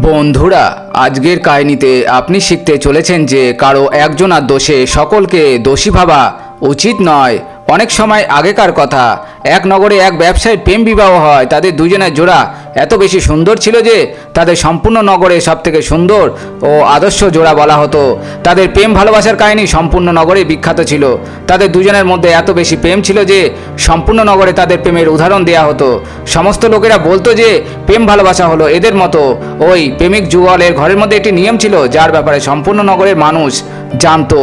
বন্ধুরা, আজকের কাহিনীতে আপনি শিখতে চলেছেন যে কারও একজনার দোষে সকলকে দোষী ভাবা উচিত নয়। অনেক সময় আগেকার কথা, এক নগরে এক ব্যবসায়ীর প্রেম বিবাহ হয়, তাদের দুজনের জোড়া এত বেশি সুন্দর ছিল যে তাদের সম্পূর্ণ নগরে সব থেকে সুন্দর ও আদর্শ জোড়া বলা হতো। তাদের প্রেম ভালোবাসার কাহিনী সম্পূর্ণ নগরে বিখ্যাত ছিল। তাদের দুজনের মধ্যে এত বেশি প্রেম ছিল যে সম্পূর্ণ নগরে তাদের প্রেমের উদাহরণ দেওয়া হতো। সমস্ত লোকেরা বলতো যে প্রেম ভালোবাসা হলো এদের মতো। ওই প্রেমিক যুগলের ঘরের মধ্যে একটি নিয়ম ছিল, যার ব্যাপারে সম্পূর্ণ নগরের মানুষ জানতো।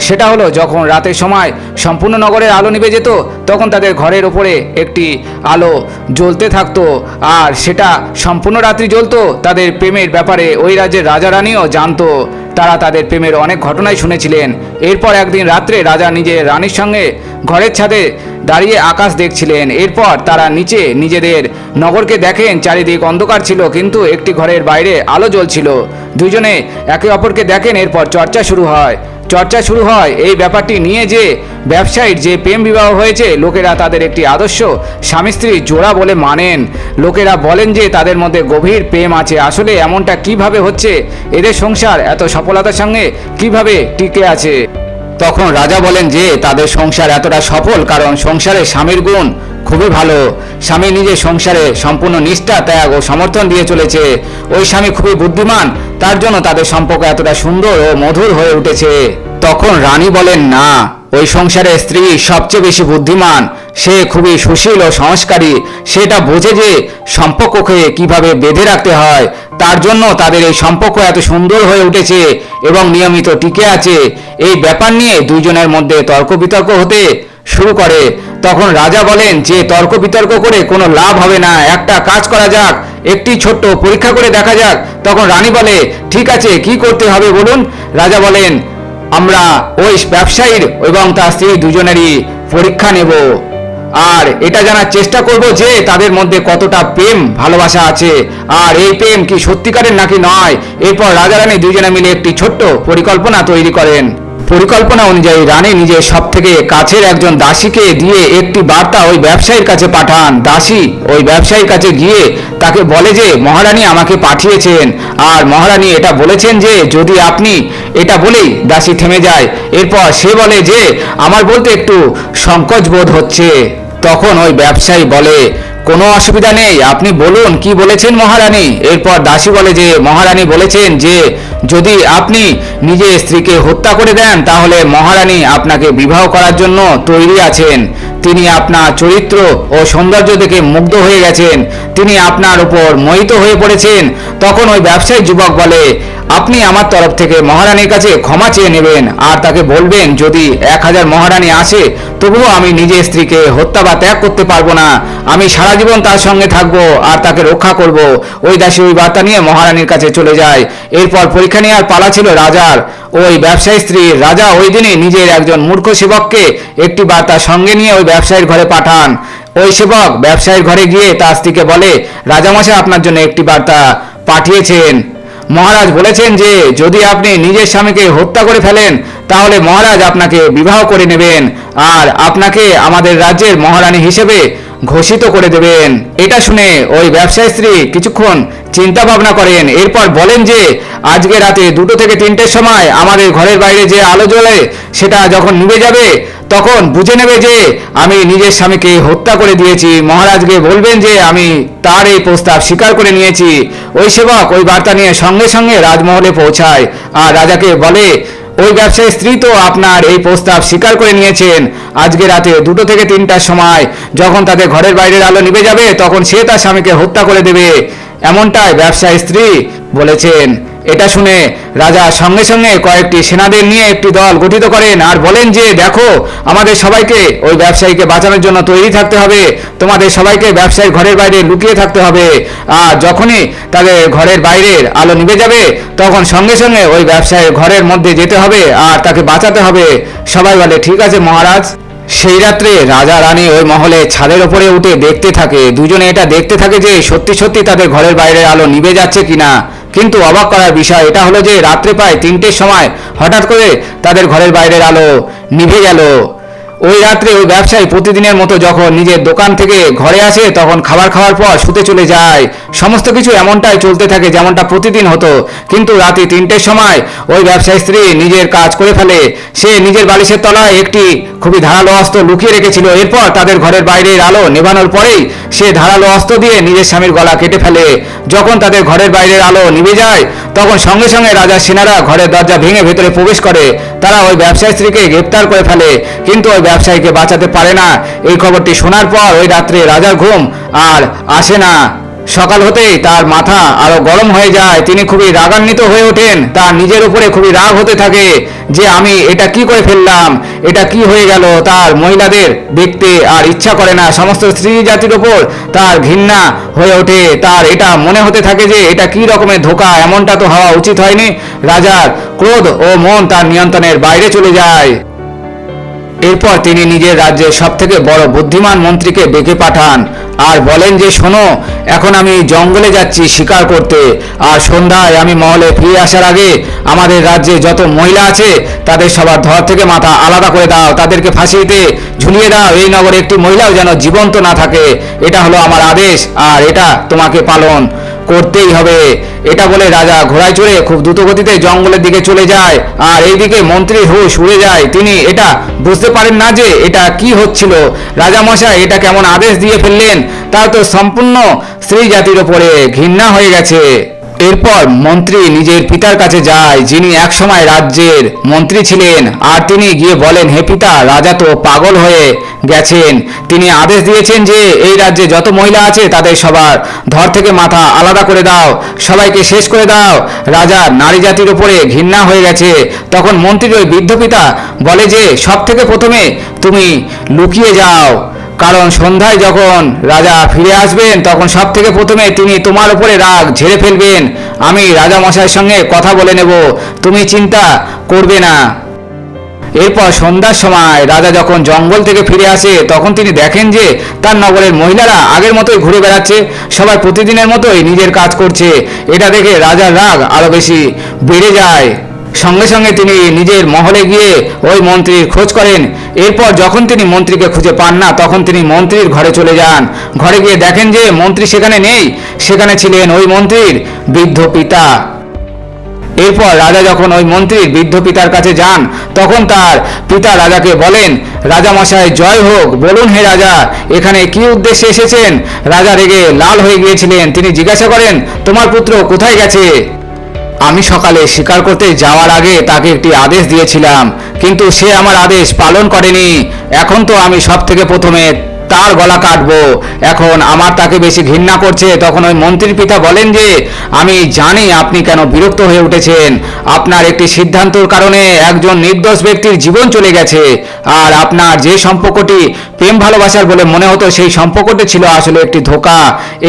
সেটা হলো যখন রাতের সময় সম্পূর্ণ নগরের আলো নিভে যেত, তখন তাদের ঘরের ওপরে একটি আলো জ্বলতে থাকতো। আর সেটা সম্পূর্ণ রাত্রি জ্বলতো, তাদের প্রেমের ব্যাপারে ওই রাজ্যের রাজা রানীও জানতো। তারা তাদের প্রেমের অনেক ঘটনাই শুনেছিলেন। এরপর একদিন রাত্রে রাজা নিজের রানীর সঙ্গে ঘরের ছাদে দাঁড়িয়ে আকাশ দেখছিলেন। এরপর তারা নিচে নিজেদের নগরকে দেখেন, চারিদিক অন্ধকার ছিল, কিন্তু একটি ঘরের বাইরে আলো জ্বলছিল। দুজনে একে অপরকে দেখেন, এরপর চর্চা শুরু হয়। চর্চা শুরু হয়। এই ব্যাপারটি নিয়ে যে ব্যবসায়ীর যে প্রেম বিবাহ হয়েছে, লোকেরা তাদের একটি আদর্শ স্বামী স্ত্রী জোড়া বলে মানেন। লোকেরা বলেন যে তাদের মধ্যে গভীর প্রেম আছে। আসলে এমনটা কীভাবে হচ্ছে? এদের সংসার এত সফলতার সঙ্গে কীভাবে টিকে আছে? তখন রাজা বলেন যে, তাদের সংসার এতটা সফল, কারণ সংসারে স্বামীর গুণ খুবই ভালো। স্বামী নিজের সংসারে সম্পূর্ণ নিষ্ঠা, ত্যাগ ও সমর্থন দিয়ে চলেছে। ওই স্বামী খুবই বুদ্ধিমান, তার জন্য তাদের সম্পর্ক এতটা সুন্দর ও মধুর হয়ে উঠেছে। তখন রানী বলেন, না, ওই সংসারে স্ত্রী সবচেয়ে বেশি বুদ্ধিমান, সে খুবই সুশীল ও সংস্কারী। সেটা বোঝে যে সম্পর্ককে কীভাবে বেঁধে রাখতে হয়। তার জন্য তাদের এই সম্পর্ক এত সুন্দর হয়ে উঠেছে এবং নিয়মিত টিকে আছে। এই ব্যাপার নিয়ে দুইজনের মধ্যে তর্ক বিতর্ক হতে শুরু করে। তখন রাজা বলেন যে তর্ক বিতর্ক করে কোনো লাভ হবে না। একটা কাজ করা যাক, একটি ছোট্ট পরীক্ষা করে দেখা যাক। তখন রানী বলে, ঠিক আছে, কি করতে হবে বলুন? রাজা বলেন, আমরা ওই ব্যবসায়ীর এবং তার স্ত্রী দুজনেরই পরীক্ষা নেব। আর এটা জানার চেষ্টা করব যে, তাদের মধ্যে কতটা প্রেম, ভালোবাসা আছে। আর এই প্রেম কি সত্যিকারের নাকি নয়? এরপর রাজা রানী দুজনে মিলে একটি ছোট্ট পরিকল্পনা তৈরি করেন। পরিকল্পনা অনুযায়ী রানী নিজের সব থেকে কাছের একজন দাসীকে দিয়ে একটি বার্তা ওই ব্যবসায়ীর কাছে পাঠান। দাসী ওই ব্যবসায়ীর কাছে গিয়ে তাকে বলে যে, মহারানী আমাকে পাঠিয়েছেন। আর মহারানী এটা বলেছেন যে, যদি আপনি এটা বলেই দাসী থেমে যায়। এরপর সে বলে যে, আমার বলতে একটু সংকোচ বোধ হচ্ছে। তখন ওই ব্যবসায়ী বলে কোনো অসুবিধা নেই। আপনি বলুন কি বলেছেন মহারানী? এরপর দাসী বলে যে, মহারানী বলেছেন যে, যদি আপনি নিজের স্ত্রীকে হত্যা করে দেন, তাহলে মহারানী আপনাকে বিবাহ করার জন্য তৈরি আছেন। তিনি আপনার চরিত্র ও সৌন্দর্য দেখে মুগ্ধ হয়ে গেছেন। তিনি আপনার উপর মোহিত হয়ে পড়েছেন। তখন ওই ব্যবসায়ী যুবক বলে আপনি আমার তরফ থেকে মহারানীর কাছে ক্ষমা চেয়ে নেবেন, আর তাকে বলবেন, যদি এক হাজার মহারানী আসে, তবুও আমি নিজের স্ত্রীকে হত্যা বা ত্যাগ করতে পারব না। আমি সারা জীবন তার সঙ্গে থাকব, আর তাকে রক্ষা করব। ওই দাসী ওই বার্তা নিয়ে মহারানীর কাছে চলে যায়। এরপর পরীক্ষা নেওয়ার পালা ছিল রাজার। ওই ব্যবসায়ী স্ত্রী রাজা ওই দিনে নিজের একজন মূর্খ সেবককে একটি বার্তা সঙ্গে নিয়ে ওই ব্যবসায়ীর ঘরে পাঠান। ওই সেবক ব্যবসায়ীর ঘরে গিয়ে তার স্ত্রীকে বলে, রাজামশাই, আপনার জন্য একটি বার্তা পাঠিয়েছেন। মহারাজ বলেছেন যে, যদি আপনি নিজের স্বামীকে হত্যা করে ফেলেন, তাহলে মহারাজ আপনাকে বিবাহ করে নেবেন। আর আপনাকে আমাদের রাজ্যের মহারানী হিসেবে ঘোষিত করে দেবেন। এটা শুনে ওই ব্যবসায়ী স্ত্রী কিছুক্ষণ চিন্তা ভাবনা করেন। এরপর বলেন যে, আজকে রাতে দুটো থেকে তিনটের সময় আমাদের ঘরের বাইরে যে আলো জ্বলে সেটা যখন নিভে যাবে, তখন বুঝে নেবে যে, আমি নিজের স্বামীকে হত্যা করে দিয়েছি। মহারাজকে বলবেন যে, আমি তার এই প্রস্তাব স্বীকার করে নিয়েছি। ওই সেবক ওই বার্তা নিয়ে সঙ্গে সঙ্গে রাজমহলে পৌঁছায়। আর রাজাকে বলে ওই ব্যবসায়ী স্ত্রী তো আপনার এই প্রস্তাব স্বীকার করে নিয়েছেন। আজকে রাতে দুটো থেকে তিনটার সময় যখন তাদের ঘরের বাইরের আলো নিভে যাবে, তখন সে তার স্বামীকে হত্যা করে দেবে। এমনটাই ব্যবসায়ী স্ত্রী বলেছেন। এটা শুনে রাজা সঙ্গে সঙ্গে কয়েকটি সেনাদের নিয়ে একটি দল গঠিত করেন আর বলেন যে, দেখো, আমাদের সবাইকে ওই ব্যবসায়ীকে বাঁচানোর জন্য তৈরি থাকতে হবে। তোমাদের সবাইকে ব্যবসায়ীর ঘরের বাইরে লুকিয়ে থাকতে হবে। আর যখনই তাদের ঘরের বাইরের আলো নিভে যাবে, তখন সঙ্গে সঙ্গে ওই ব্যবসায়ীর ঘরের মধ্যে যেতে হবে আর তাকে বাঁচাতে হবে। সবাই বলে, ঠিক আছে মহারাজ। সেই রাত্রে রাজা, রানী ওই মহলে ছাদের ওপরে উঠে দেখতে থাকে। দুজনে এটা দেখতে থাকে যে সত্যি সত্যি তাদের ঘরের বাইরের আলো নিভে যাচ্ছে কিনা। কিন্তু অবাক করার বিষয় এটা হলো যে রাত্রে প্রায় তিনটের সময় হঠাৎ করে তাদের ঘরের বাইরের আলো নিভে গেল। ওই রাত্রে ওই ব্যবসায়ী প্রতিদিনের মতো যখন নিজের দোকান থেকে ঘরে আসে, তখন খাবার খাওয়ার পর শুতে চলে যায়। সমস্ত কিছু এমনটাই চলতে থাকে যেমনটা প্রতিদিন হতো। কিন্তু রাতে তিনটের সময় ওই ব্যবসায়ী স্ত্রী নিজের কাজ করে ফেলে। সে নিজের বালিশের তলায় একটি খুবই ধারালো অস্ত্র লুকিয়ে রেখেছিল। এরপর তাদের ঘরের বাইরের আলো নেভানোর পরেই সে ধারালো অস্ত্র দিয়ে নিজের স্বামীর গলা কেটে ফেলে। যখন তাদের ঘরের বাইরের আলো নিভে যায়, তখন সঙ্গে সঙ্গে রাজার সেনারা ঘরের দরজা ভেঙে ভেতরে প্রবেশ করে। তারা ওই ব্যবসায়ী স্ত্রীকে গ্রেপ্তার করে ফেলে। কিন্তু ওই ব্যবসায়ীকে বাঁচাতে পারে না। এই খবরটি শোনার পর ওই রাত্রে রাজার ঘুম আর আসে না। সকাল হতেই তার মাথা আরও গরম হয়ে যায়। তিনি খুবই রাগান্বিত হয়ে ওঠেন। তার নিজের উপরে খুবই রাগ হতে থাকে যে, আমি এটা কি করে ফেললাম? এটা কি হয়ে গেল? তার মহিলাদের দেখতে আর ইচ্ছা করে না। সমস্ত স্ত্রী জাতির ওপর তার ঘৃণা হয়ে ওঠে। তার এটা মনে হতে থাকে যে, এটা কি রকমের ধোকা? এমনটা তো হওয়া উচিত হয়নি। রাজার ক্রোধ ও মন তার নিয়ন্ত্রণের বাইরে চলে যায়। এরপর তিনি নিজের রাজ্যের সব থেকে বড় বুদ্ধিমান মন্ত্রীকে ডেকে পাঠান। আর বলেন যে, শোনো, এখন আমি জঙ্গলে যাচ্ছি শিকার করতে। আর সন্ধ্যায় আমি মহলে ফিরে আসার আগে আমাদের রাজ্যে যত মহিলা আছে, তাদের সবার ধর থেকে মাথা আলাদা করে দাও। তাদেরকে ফাঁসিতে ঝুলিয়ে দাও। এই নগরে একটি মহিলাও যেন জীবন্ত না থাকে। এটা হলো আমার আদেশ, আর এটা তোমাকে পালন। করতেই হবে। এটা বলে রাজা ঘোড়ায় চড়ে খুব দ্রুত গতিতে জঙ্গলের দিকে চলে যায়। আর এইদিকে মন্ত্রী হুশ উড়ে যায়। তিনি এটা বুঝতে পারেন না যে এটা কি হচ্ছিল। রাজা মশাই এটা কেমন আদেশ দিয়ে ফেললেন, তা তো সম্পূর্ণ স্ত্রী জাতির ওপরে ঘৃণা হয়ে গেছে। এরপর মন্ত্রী নিজের পিতার কাছে যায়, যিনি একসময় রাজ্যের মন্ত্রী ছিলেন, আর তিনি গিয়ে বলেন, হে পিতা, রাজা তো পাগল হয়ে গেছেন। তিনি আদেশ দিয়েছেন যে, এই রাজ্যে যত মহিলা আছে তাদের সবার ধর থেকে মাথা আলাদা করে দাও, সবাইকে শেষ করে দাও। রাজা নারী জাতির উপরে ঘৃণা হয়ে গেছে। তখন মন্ত্রীর ওই বৃদ্ধ পিতা বলে যে সব থেকে প্রথমে তুমি লুকিয়ে যাও। কারণ সন্ধ্যায় যখন রাজা ফিরে আসবেন, তখন সব থেকে প্রথমে তিনি তোমার উপরে রাগ ঝেড়ে ফেলবেন। আমি রাজা মশাইয়ের সঙ্গে কথা বলে নেব, তুমি চিন্তা করবে না। এরপর সন্ধ্যার সময় রাজা যখন জঙ্গল থেকে ফিরে আসে, তখন তিনি দেখেন যে তার নগরের মহিলারা আগের মতোই ঘুরে বেড়াচ্ছে, সবাই প্রতিদিনের মতোই নিজের কাজ করছে। এটা দেখে রাজার রাগ আরও বেশি বেড়ে যায়। সঙ্গে সঙ্গে তিনি নিজের মহলে গিয়ে ওই মন্ত্রীর খোঁজ করেন। এরপর যখন তিনি মন্ত্রীকে খুঁজে পান না, তখন তিনি মন্ত্রীর ঘরে চলে যান। ঘরে গিয়ে দেখেন যে মন্ত্রী সেখানে নেই। সেখানে ছিলেন ওই মন্ত্রীর বৃদ্ধ পিতা। এরপর রাজা যখন ওই মন্ত্রীর বৃদ্ধ পিতার কাছে যান, তখন তার পিতা রাজাকে বলেন রাজা মশাই জয় হোক, বলুন হে রাজা, এখানে কি উদ্দেশ্যে এসেছেন? রাজা রেগে লাল হয়ে গিয়েছিলেন। তিনি জিজ্ঞাসা করেন, তোমার পুত্র কোথায় গেছে? আমি সকালে শিকার করতে যাওয়ার আগে তাকে একটি আদেশ দিয়েছিলাম, কিন্তু সে আমার আদেশ পালন করেনি। এখন তো আমি সব থেকে প্রথমে তার গলা কাটবো। এখন আমার তাকে বেশি ঘৃণা করছে, তখন ওই মন্ত্রীর পিতা বলেন যে, আমি জানি আপনি কেন বিরক্ত হয়ে উঠেছেন। আপনার একটি সিদ্ধান্তর কারণে একজন নির্দোষ ব্যক্তির জীবন চলে গেছে। আর আপনার যে সম্পর্কটি প্রেম ভালোবাসার বলে মনে হতো, সেই সম্পর্কটি ছিল আসলে একটি ধোকা।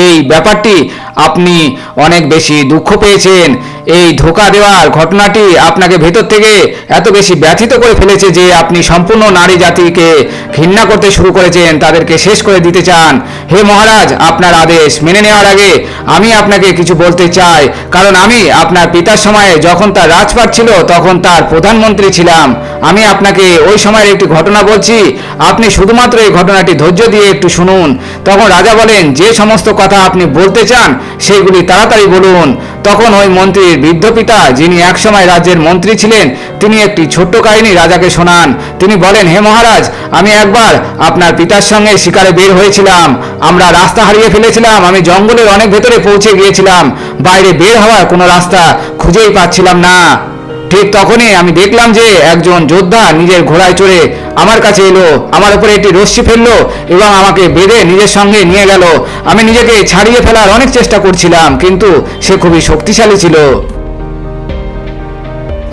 এই ব্যাপারটি আপনি অনেক বেশি দুঃখ পেয়েছেন। এই ধোকা দেওয়ার ঘটনাটি আপনাকে ভেতর থেকে এত বেশি ব্যথিত করে ফেলেছে যে আপনি সম্পূর্ণ নারী জাতিকে ঘৃণা করতে শুরু করেছেন, তাদেরকে শেষ করে দিতে চান। হে মহারাজ, আপনার আদেশ মেনে নেওয়ার আগে আমি আপনাকে কিছু বলতে চাই। কারণ আমি আপনার পিতার সময়ে যখন তার রাজপাট ছিল, তখন তার প্রধানমন্ত্রী ছিলাম। আমি আপনাকে ওই সময়ের একটি ঘটনা বলছি। আপনি শুধুমাত্র এই ঘটনাটি ধৈর্য দিয়ে একটু শুনুন। তখন রাজা বলেন, যে সমস্ত কথা আপনি বলতে চান সেইগুলি তাড়াতাড়ি বলুন। তখন ওই মন্ত্রীর বৃদ্ধ পিতা, যিনি একসময় রাজ্যের মন্ত্রী ছিলেন, তিনি একটি ছোট্ট কাহিনী রাজাকে শোনান। তিনি বলেন, হে মহারাজ, আমি একবার আপনার পিতার সঙ্গে শিকারে বের হয়েছিলাম। আমরা রাস্তা হারিয়ে ফেলেছিলাম, আমি জঙ্গলের অনেক ভেতরে পৌঁছে গিয়েছিলাম। বাইরে বের হওয়ার কোনো রাস্তা খুঁজেই পাচ্ছিলাম না। ঠিক তখনই আমি দেখলাম যে একজন যোদ্ধা নিজের ঘোড়ায় চড়ে আমার কাছে এলো, আমার উপরে একটি রশ্মি ফেলল এবং আমাকে বেঁধে নিজের সঙ্গে নিয়ে গেল। আমি নিজেকে ছাড়িয়ে ফেলার অনেক চেষ্টা করছিলাম, কিন্তু সে খুবই শক্তিশালী ছিল।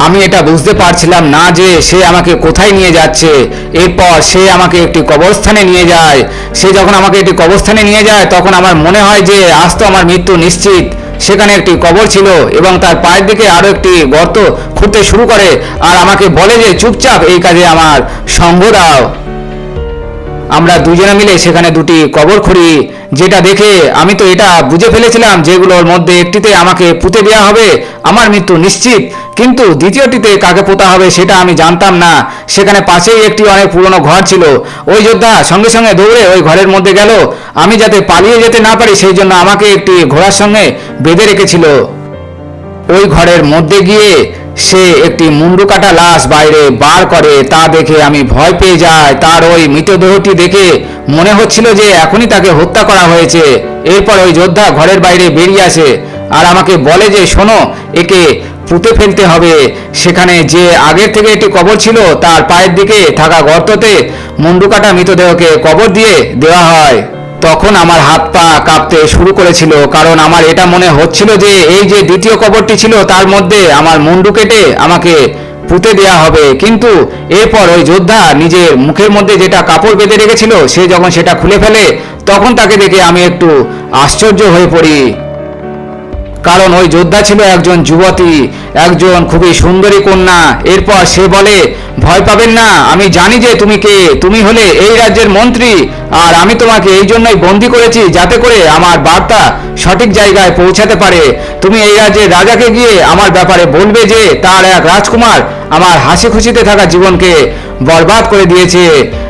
আমি এটা বুঝতে পারছিলাম না যে সে আমাকে কোথায় নিয়ে যাচ্ছে। এরপর সে আমাকে একটি কবরস্থানে নিয়ে যায়। সে যখন আমাকে একটি কবরস্থানে নিয়ে যায়, তখন আমার মনে হয় যে আজ তো আমার মৃত্যু নিশ্চিত। সেখানে একটি কবর ছিল এবং তার পায়ের দিকে আরও একটি গর্ত খুঁড়তে শুরু করে। আর আমাকে বলে যে, চুপচাপ এই কাজে আমার সঙ্গ দাও। আমরা দুজনে মিলে সেখানে দুটি কবর খুঁড়ি, যেটা দেখে আমি তো এটা বুঝে ফেলেছিলাম যেগুলোর মধ্যে একটিতে আমাকে পুঁতে দেওয়া হবে, আমার মৃত্যু নিশ্চিত। কিন্তু দ্বিতীয়টিতে কাকে পোতা হবে সেটা আমি জানতাম না। সেখানে পাশেই একটি অনেক পুরনো ঘর ছিল। ওই যোদ্ধা সঙ্গে সঙ্গে দৌড়ে ওই ঘরের মধ্যে গেল। আমি যাতে পালিয়ে যেতে না পারি সেই জন্য আমাকে একটি ঘোড়ার সঙ্গে বেঁধে রেখেছিল। ওই ঘরের মধ্যে গিয়ে সে একটি মুন্ডু কাটা লাশ বাইরে বার করে, তা দেখে আমি ভয় পেয়ে যাই। তার ওই মৃতদেহটি দেখে মনে হচ্ছিল যে এখনই তাকে হত্যা করা হয়েছে। এরপর ওই যোদ্ধা ঘরের বাইরে বেরিয়ে আসে আর আমাকে বলে যে, শোনো, একে পুঁতে ফেলতে হবে। সেখানে যে আগের থেকে একটি কবর ছিল, তার পায়ের দিকে থাকা গর্ততে মুন্ডু কাটা মৃতদেহকে কবর দিয়ে দেওয়া হয়। তখন আমার হাত পা কাঁপতে শুরু করেছিল, কারণ আমার এটা মনে হচ্ছিল যে এই যে দ্বিতীয় কবরটি ছিল তার মধ্যে আমার মুন্ডু কেটে আমাকে পুঁতে দেওয়া হবে। কিন্তু এরপর ওই যোদ্ধা নিজের মুখের মধ্যে যেটা কাপড় বেঁধে রেখেছিল, সে যখন সেটা খুলে ফেলে, তখন তাকে দেখে আমি একটু আশ্চর্য হয়ে পড়ি। কারণ ওই যোদ্ধা ছিল একজন যুবতী, একজন খুবই সুন্দরী কন্যা। এরপর সে বলে, ভয় পাবেন না, আমি জানি যে তুমি কে, তুমি হলে এই রাজ্যের মন্ত্রী, আর আমি তোমাকে এই জন্যই বন্দি করেছি যাতে করে আমার বার্তা সঠিক জায়গায় পৌঁছাতে পারে। তুমি এই রাজ্যের রাজাকে গিয়ে আমার ব্যাপারে বলবে যে, তার এক রাজকুমার আমার হাসি খুশিতে থাকা জীবনকে বরবাদ করে দিয়েছে।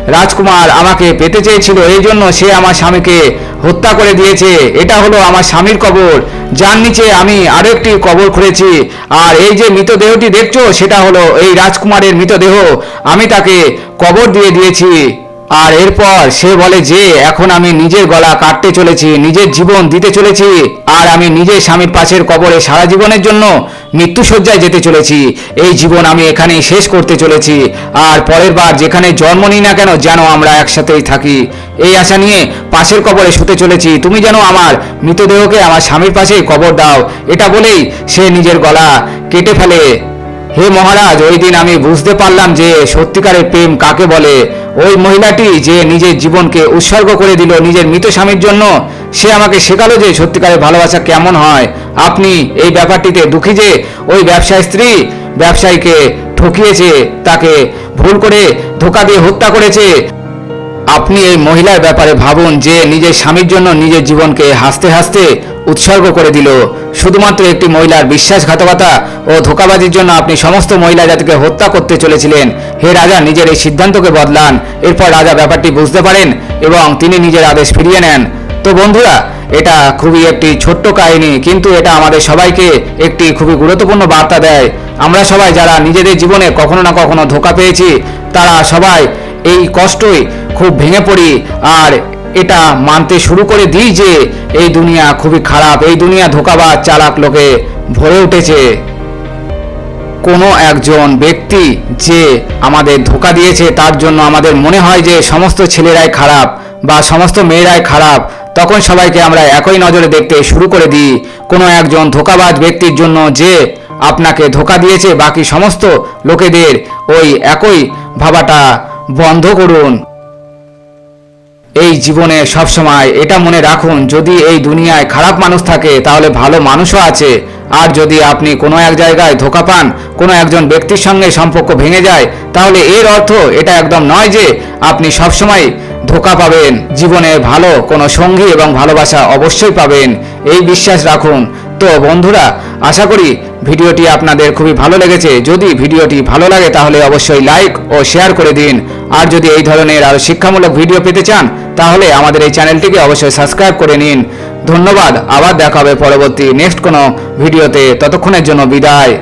রাজকুমার আমাকে পেতে চেয়েছিল, এই জন্য সে আমার স্বামীকে হত্যা করে দিয়েছে। এটা হলো আমার স্বামীর কবর, যার নিচে আমি আরও একটি কবর খুঁড়েছি। আর এই যে মৃতদেহটি দেখছ, সেটা হলো এই রাজকুমারের মৃতদেহ। আমি তাকে কবর দিয়ে দিয়েছি। আর এরপর সে বলে, যে, এখন আমি নিজের গলা কাটতে চলেছি, নিজের জীবন দিতে চলেছি, আর আমি নিজের স্বামীর পাশের কবরে সারা জীবনের জন্য মৃত্যুসজ্জায় যেতে চলেছি। এই জীবন আমি এখানেই শেষ করতে চলেছি। আর পরের বার যেখানে জন্ম নিই না কেন, যেন আমরা একসাথেই থাকি। এই আশা নিয়ে পাশের কবরে শুতে চলেছি। তুমি যেন আমার মৃতদেহকে আমার স্বামীর পাশেই কবর দাও। এটা বলেই সে নিজের গলা কেটে ফেলে। হে মহারাজ, ওই দিন আমি বুঝতে পারলাম যে সত্যিকারের প্রেম কাকে বলে। ওই মহিলাটি যে নিজের জীবনকে উৎসর্গ করে দিল নিজের মৃত স্বামীর জন্য, সে আমাকে শেখালো যে সত্যিকারের ভালোবাসা কেমন হয়। আপনি এই ব্যাপারটিতে দুঃখী যে, ওই ব্যবসায় স্ত্রী ব্যবসায়ীকে ঠকিয়েছে, তাকে ভুল করে ধোকা দিয়ে হত্যা করেছে। আপনি এই মহিলার ব্যাপারে ভাবুন যে নিজের স্বামীর জন্য নিজের জীবনকে হাসতে হাসতে উৎসর্গ করে দিল। শুধুমাত্র একটি মহিলার বিশ্বাসঘাতকতা ও ধোকাবাজির জন্য আপনি সমস্ত মহিলা জাতিকে হত্যা করতে চলেছিলেন। হে রাজা, নিজের এই সিদ্ধান্তকে বদলান। এরপর রাজা ব্যাপারটি বুঝতে পারেন এবং তিনি নিজের আদেশ ফিরিয়ে নেন। তো বন্ধুরা, এটা খুবই একটি ছোট্ট কাহিনী, কিন্তু এটা আমাদের সবাইকে একটি খুবই গুরুত্বপূর্ণ বার্তা দেয়। আমরা সবাই যারা নিজেদের জীবনে কখনো না কখনো ধোকা পেয়েছি, তারা সবাই এই কষ্টই খুব ভেঙে পড়ি। আর এটা মানতে শুরু করে দিই যে, এই দুনিয়া খুবই খারাপ, এই দুনিয়া ধোকাবাজ, চালাক লোকে ভরে উঠেছে। কোনো একজন ব্যক্তি যে আমাদের ধোকা দিয়েছে, তার জন্য আমাদের মনে হয় যে সমস্ত ছেলেরাই খারাপ বা সমস্ত মেয়েরাই খারাপ, তখন সবাইকে আমরা একই নজরে দেখতে শুরু করে দিই। কোনো একজন ধোকাবাজ ব্যক্তির জন্য যে আপনাকে ধোকা দিয়েছে, বাকি সমস্ত লোকেদের ওই একই ভাবাটা বন্ধ করুন। এই জীবনে সবসময় এটা মনে রাখুন, যদি এই দুনিয়ায় খারাপ মানুষ থাকে, তাহলে ভালো মানুষও আছে। আর যদি আপনি কোনো এক জায়গায় ধোকা পান, কোনো একজন ব্যক্তির সঙ্গে সম্পর্ক ভেঙে যায়, তাহলে এর অর্থ এটা একদম নয় যে আপনি সবসময় ধোকা পাবেন। জীবনে ভালো কোনো সঙ্গী এবং ভালোবাসা অবশ্যই পাবেন। এই বিশ্বাস রাখুন তো বন্ধুরা, আশা করি ভিডিওটি আপনাদের খুবই ভালো লেগেছে। যদি ভিডিওটি ভালো লাগে তাহলে অবশ্যই লাইক ও শেয়ার করে দিন। আর যদি এই ধরনের আরও শিক্ষামূলক ভিডিও পেতে চান, তাহলে আমাদের এই চ্যানেলটিকে অবশ্যই সাবস্ক্রাইব করে নিন। ধন্যবাদ, আবার দেখা হবে পরবর্তী নেক্সট কোনো ভিডিওতে। ততক্ষণের জন্য বিদায়।